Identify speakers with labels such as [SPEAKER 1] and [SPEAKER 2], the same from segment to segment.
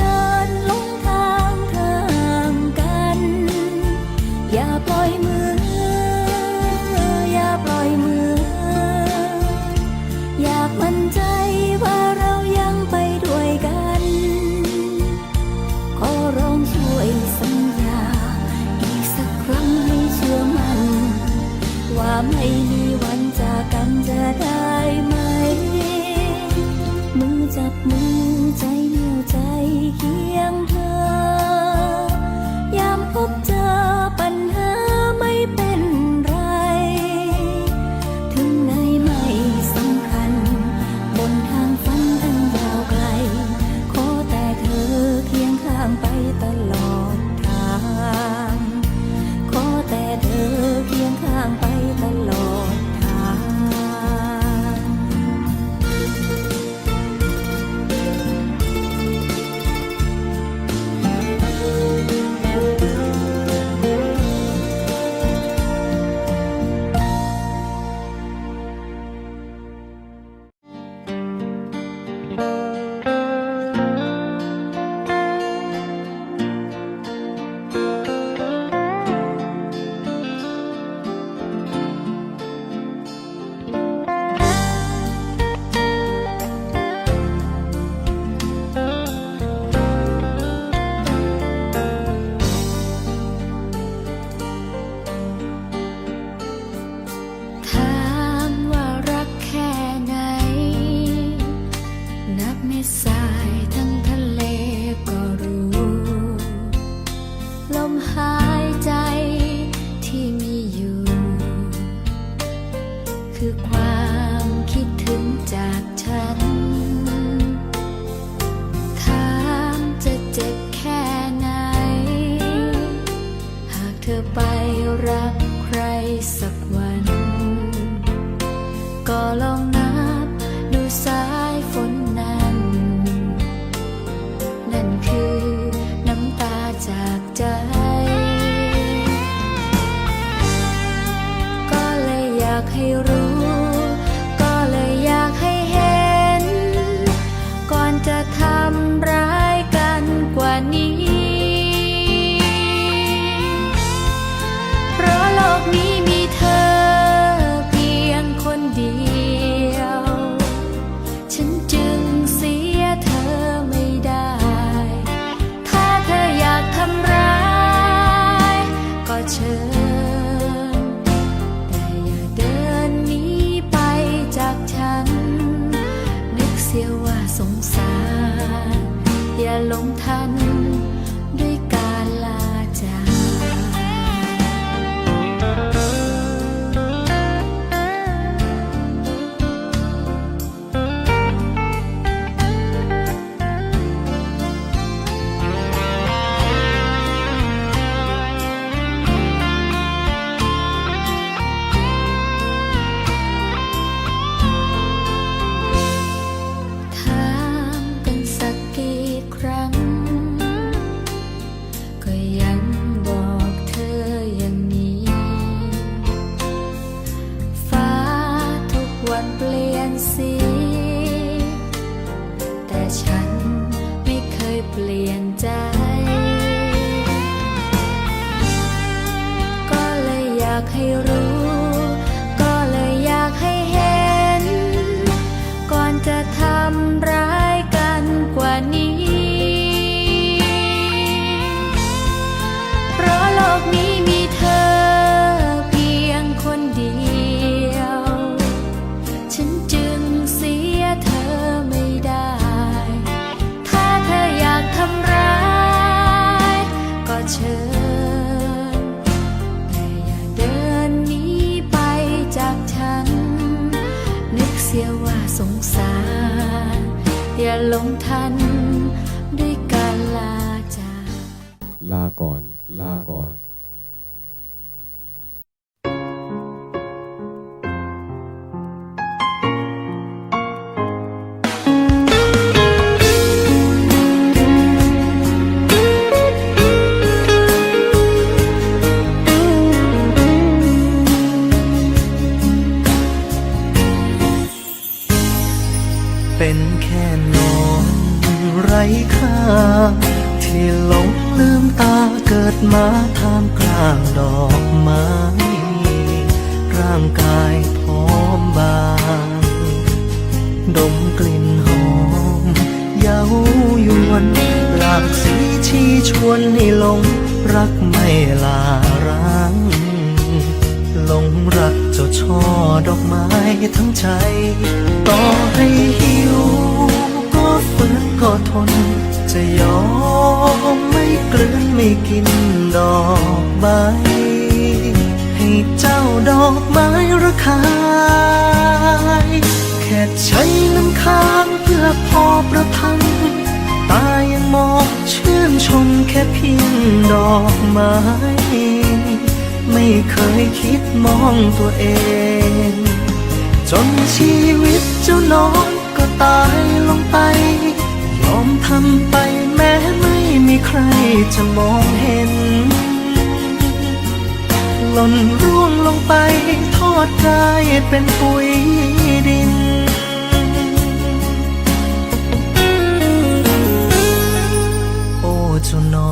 [SPEAKER 1] ดินลงทาง สียว่าสง
[SPEAKER 2] สาร อย่าหลงทันด้วยการลาจากลาก่อน ลาก่
[SPEAKER 3] อน
[SPEAKER 4] เป็น ที่หลงลืมตาเกิดมาท่ามกลางดอกไม้ ร่างกายพร้อมบาง ดมกลิ่นหอม เย้ายวน หลากสีชี้ชวนให้หลงรักไม่ลาร้างหลงรักเจ้าช่อดอกไม้ทั้งใจ ต่อให้หิวก็ฝืนก็ทน จะยอมไม่กลืนไม่กินดอกใบ ให้เจ้าดอกไม้ระคายแค่ใช้น้ำค้างเพื่อพอประทัง ตายังมองชื่นชมแค่เพียงดอกไม้ไม่เคยคิดมองตัวเอง จนชีวิตเจ้านอนก็ตายลงไป ทำไปแม้ไม่มีใครจะมองเห็น หล่นร่วงลงไปทอดกายเป็นปุ๋ยดินโอ้เจ้าน้อ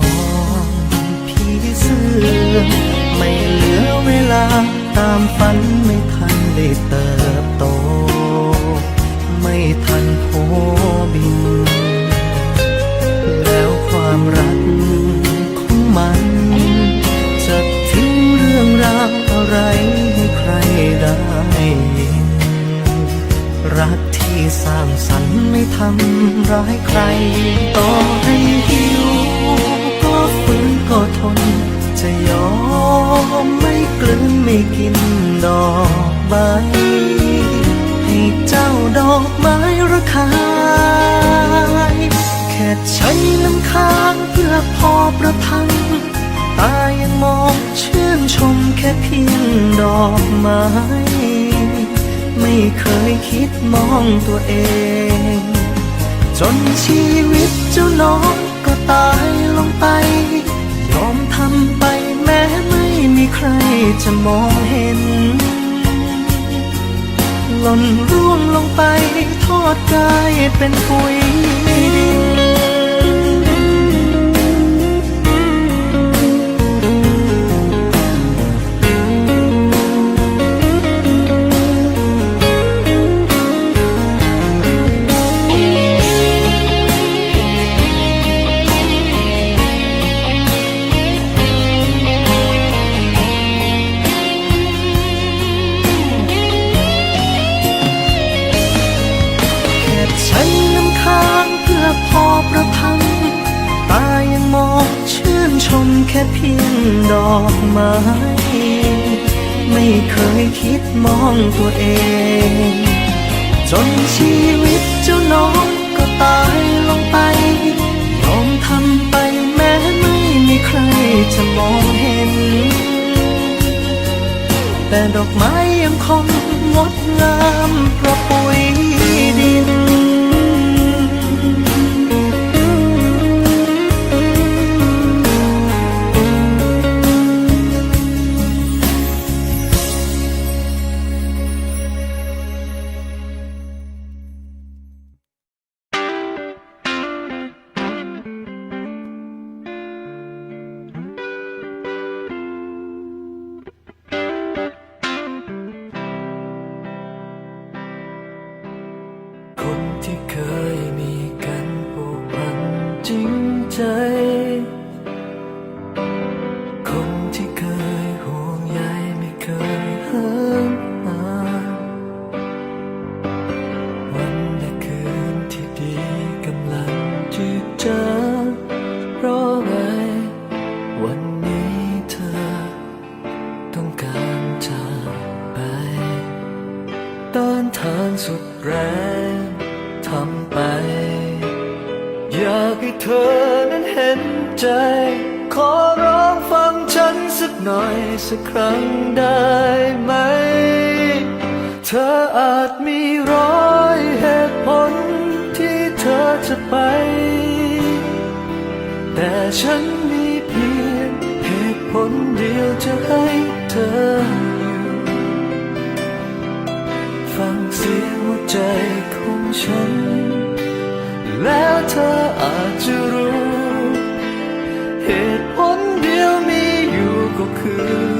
[SPEAKER 4] งพี่เสื้อไม่เหลือเวลาตามฝันไม่ทันได้เติม ทำร้ายใคร ต่อให้หิว ก็ฝืนก็ทน จะยอมไม่กลืนไม่กินดอกใบ ให้เจ้าดอกไม้ระคาแค่ใช้น้ำค้างเพื่อพอประทัง ตายังมองชื่นชมแค่เพียงดอกไม้ไม่เคยคิดมองตัวเอง จนชีวิตเจ้าน้องก็ตายลงไป ยอมทำไปแม้ไม่มีใครจะมองเห็น หล่นร่วงลงไปทอดกายเป็นปุ๋ย อกไม้ไม่เคยคิดมองตัวเอง จนชีวิตเจ้าน้องก็ตายลงไปยอมทำไปแม้ไม่มีใครจะมองเห็น แต่ดอกไม้ สั
[SPEAKER 5] กครั้งได้ไหม เธออาจมีร้อยเหตุผลที่เธอจะไป แต่ฉันมีเพียงเหตุผลเดียวจะให้เธออยู่ฟังเสียงหัวใจของฉัน แล้วเธออาจจะรู้เหตุผลเดียวมีอยู่ก็คือ